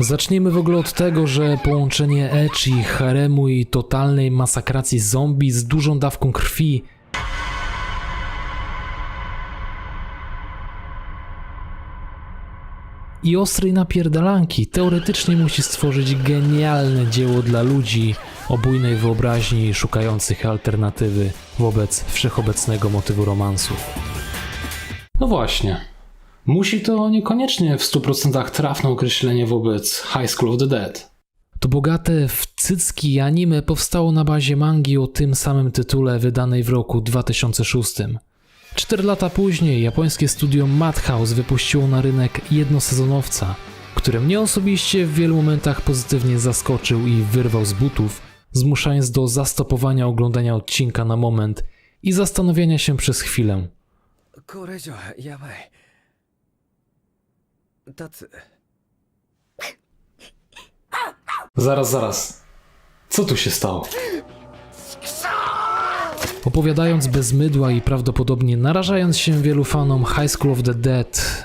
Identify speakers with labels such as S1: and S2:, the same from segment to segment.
S1: Zacznijmy w ogóle od tego, że połączenie ecchi, haremu i totalnej masakracji zombie z dużą dawką krwi i ostrej napierdalanki teoretycznie musi stworzyć genialne dzieło dla ludzi o bujnej wyobraźni szukających alternatywy wobec wszechobecnego motywu romansów. No właśnie. Musi to niekoniecznie w 100% trafne określenie wobec High School of the Dead. To bogate w cycki anime powstało na bazie mangi o tym samym tytule wydanej w roku 2006. Cztery lata później japońskie studio Madhouse wypuściło na rynek jednosezonowca, który mnie osobiście w wielu momentach pozytywnie zaskoczył i wyrwał z butów, zmuszając do zastopowania oglądania odcinka na moment i zastanowienia się przez chwilę.
S2: これ以上やばい Tacy.
S1: Zaraz, zaraz. Co tu się stało? Opowiadając bez mydła i prawdopodobnie narażając się wielu fanom High School of the Dead,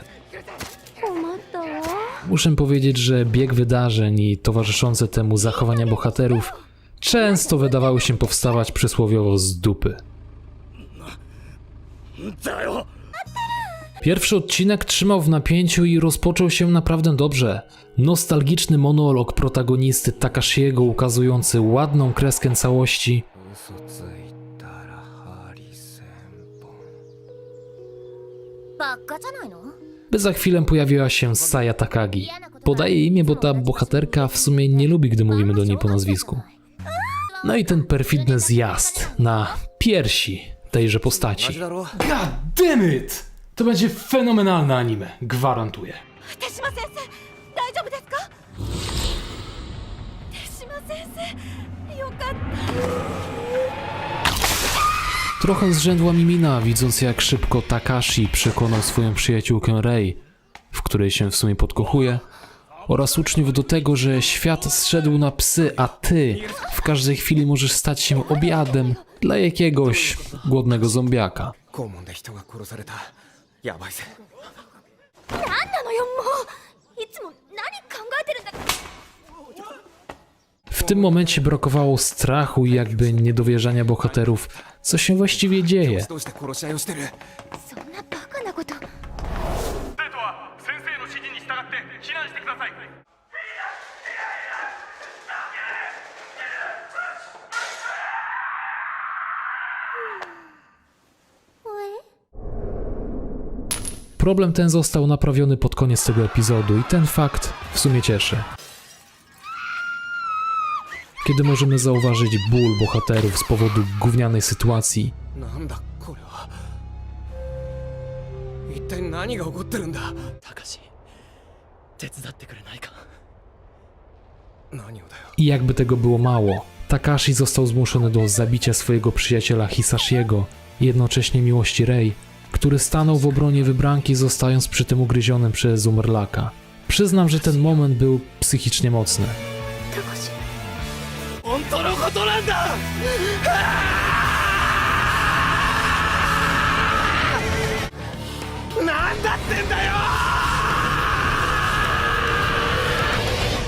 S1: muszę powiedzieć, że bieg wydarzeń i towarzyszące temu zachowania bohaterów często wydawały się powstawać przysłowiowo z dupy. Pierwszy odcinek trzymał w napięciu i rozpoczął się naprawdę dobrze. Nostalgiczny monolog protagonisty Takashiego ukazujący ładną kreskę całości. By za chwilę pojawiła się Saya Takagi. Podaję imię, bo ta bohaterka w sumie nie lubi, gdy mówimy do niej po nazwisku. No i ten perfidny zjazd na piersi tejże postaci. God damn it! To będzie fenomenalne anime, gwarantuję.
S3: 手島先生大丈夫ですか手島先生よかった
S1: Trochę zrzędła mi mina, widząc jak szybko Takashi przekonał swoją przyjaciółkę Rei, w której się w sumie podkochuje, oraz uczniów do tego, że świat zszedł na psy, a ty w każdej chwili możesz stać się obiadem dla jakiegoś głodnego zombiaka.
S2: 肛門で人が殺された やばいぜ
S3: 何なのよもういつも何考えてるんだ
S1: W tym momencie brakowało strachu i jakby niedowierzania bohaterów, co się właściwie dzieje.
S2: どうして殺し合いをしてる
S3: そんなバカなこと
S4: 生徒は先生の指示に従って避難してください
S1: Problem ten został naprawiony pod koniec tego epizodu i ten fakt w sumie cieszy. Kiedy możemy zauważyć ból bohaterów z powodu gównianej sytuacji, i jakby tego było mało, Takashi został zmuszony do zabicia swojego przyjaciela Hisashiego jednocześnie miłości Rei który stanął w obronie wybranki, zostając przy tym ugryzionym przez umerlaka. Przyznam, że ten moment był psychicznie mocny.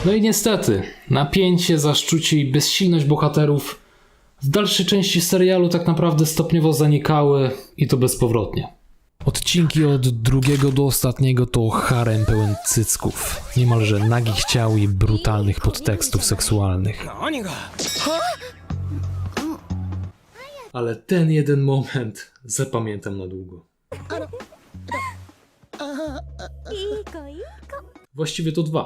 S1: No i niestety, napięcie, zaszczucie i bezsilność bohaterów w dalszej części serialu tak naprawdę stopniowo zanikały i to bezpowrotnie. Odcinki od drugiego do ostatniego to harem pełen cycków, niemalże nagich ciał i brutalnych podtekstów seksualnych. Ale ten jeden moment zapamiętam na długo. Właściwie to dwa.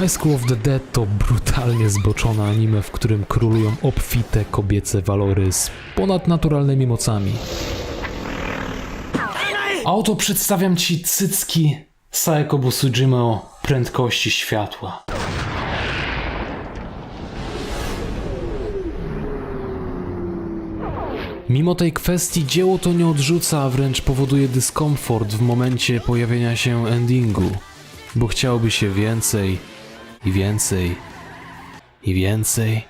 S1: High School of the Dead to brutalnie zboczone anime, w którym królują obfite kobiece walory z ponadnaturalnymi mocami. A oto przedstawiam ci cycki Saeko Busujime o prędkości światła. Mimo tej kwestii dzieło to nie odrzuca, a wręcz powoduje dyskomfort w momencie pojawienia się endingu, bo chciałoby się więcej i więcej i więcej.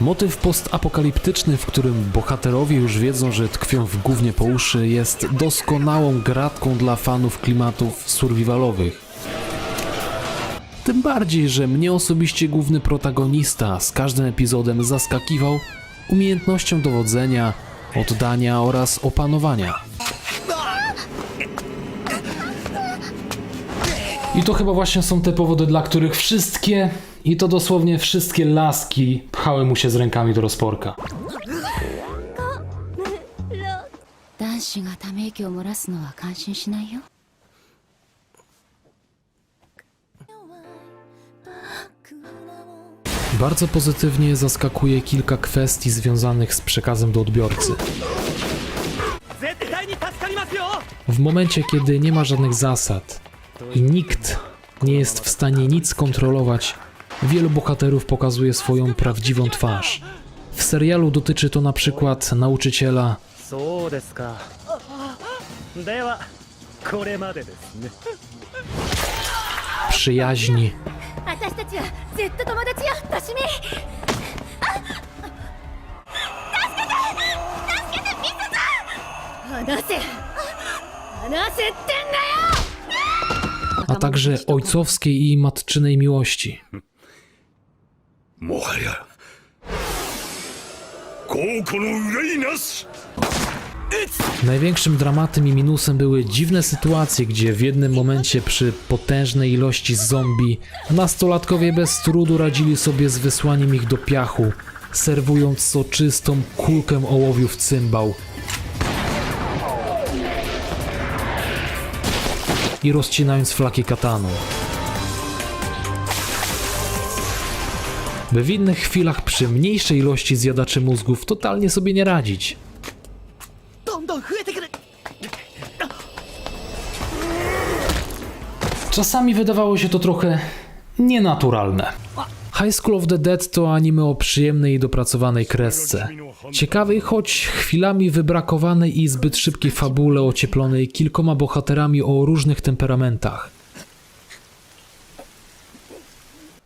S1: Motyw postapokaliptyczny, w którym bohaterowie już wiedzą, że tkwią w gównie po uszy, jest doskonałą gratką dla fanów klimatów survivalowych. Tym bardziej, że mnie osobiście główny protagonista z każdym epizodem zaskakiwał umiejętnością dowodzenia, oddania oraz opanowania. I to chyba właśnie są te powody, dla których wszystkie, i to dosłownie wszystkie laski pchały mu się z rękami do rozporka.
S5: 男子がため息を漏らすのは感心しないよ
S1: Bardzo pozytywnie zaskakuje kilka kwestii związanych z przekazem do odbiorcy.
S6: 絶対に助かりますよ
S1: W momencie, kiedy nie ma żadnych zasad i nikt nie jest w stanie nic kontrolować, wielu bohaterów pokazuje swoją prawdziwą twarz. W serialu dotyczy to na przykład nauczyciela. Przyjaźni.
S3: Anase! Anase!
S1: a także ojcowskiej i matczynej miłości. Największym dramatem i minusem były dziwne sytuacje, gdzie w jednym momencie przy potężnej ilości zombie nastolatkowie bez trudu radzili sobie z wysłaniem ich do piachu, serwując soczystą kulkę ołowiu w cymbał, i rozcinając flaki katanu. By w innych chwilach przy mniejszej ilości zjadaczy mózgów totalnie sobie nie radzić. Czasami wydawało się to trochę nienaturalne. High School of the Dead to anime o przyjemnej i dopracowanej kresce. Ciekawej, choć chwilami wybrakowanej i zbyt szybkiej fabule ocieplonej kilkoma bohaterami o różnych temperamentach.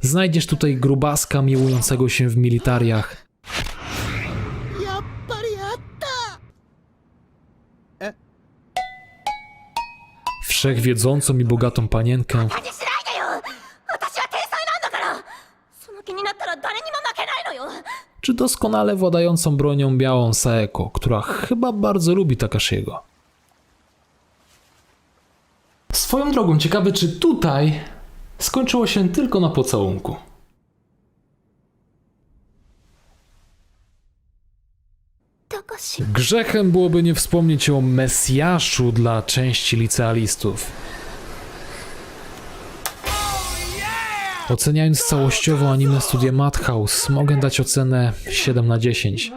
S1: Znajdziesz tutaj grubaska miłującego się w militariach, wszechwiedzącą i bogatą panienkę. Czy doskonale władającą bronią białą Saeko, która chyba bardzo lubi Takashiego. Swoją drogą, ciekawe czy tutaj skończyło się tylko na pocałunku. Grzechem byłoby nie wspomnieć o Mesjaszu dla części licealistów. Oceniając całościowo anime studia Madhouse, mogę dać ocenę 7 na 10.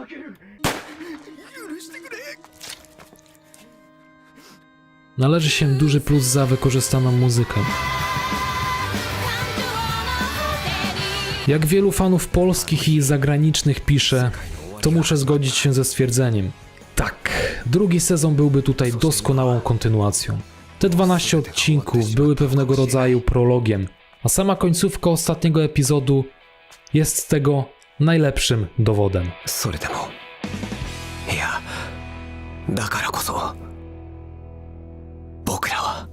S1: Należy się duży plus za wykorzystaną muzykę. Jak wielu fanów polskich i zagranicznych pisze, to muszę zgodzić się ze stwierdzeniem. Tak, drugi sezon byłby tutaj doskonałą kontynuacją. Te 12 odcinków były pewnego rodzaju prologiem, a sama końcówka ostatniego epizodu jest tego najlepszym dowodem.
S2: それでもいやだからこそ僕らは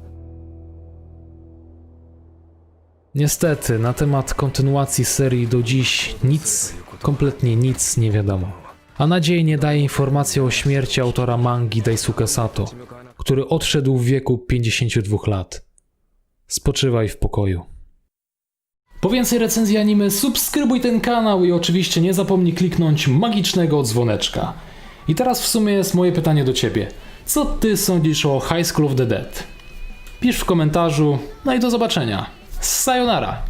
S1: Niestety, na temat kontynuacji serii do dziś nic, kompletnie nic nie wiadomo. A nadziei nie daje informacja o śmierci autora mangi Daisuke Sato, który odszedł w wieku 52 lat. Spoczywaj w pokoju. Po więcej recenzji anime subskrybuj ten kanał i oczywiście nie zapomnij kliknąć magicznego dzwoneczka. I teraz w sumie jest moje pytanie do ciebie. Co ty sądzisz o High School of the Dead? Pisz w komentarzu, no i do zobaczenia. Sayonara!